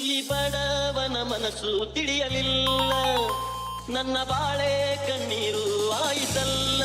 ಈ ಬಡವನ ಮನಸ್ಸು ತಿಳಿಯಲಿಲ್ಲ. ನನ್ನ ಬಾಳೆ ಕಣ್ಣೀರು ಆಯಿತಲ್ಲ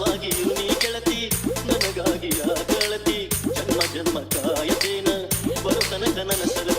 ನಿಜವಾಗಿಯೂ ನೀ ಗೆಳತಿ ನನಗಾಗಿ ಆ ಗೆಳತಿ ಜನ್ಮ ಜನ್ಮ ಕಾಯತೇನ ಬರುತನಕ ನನ್ನ ಸಲ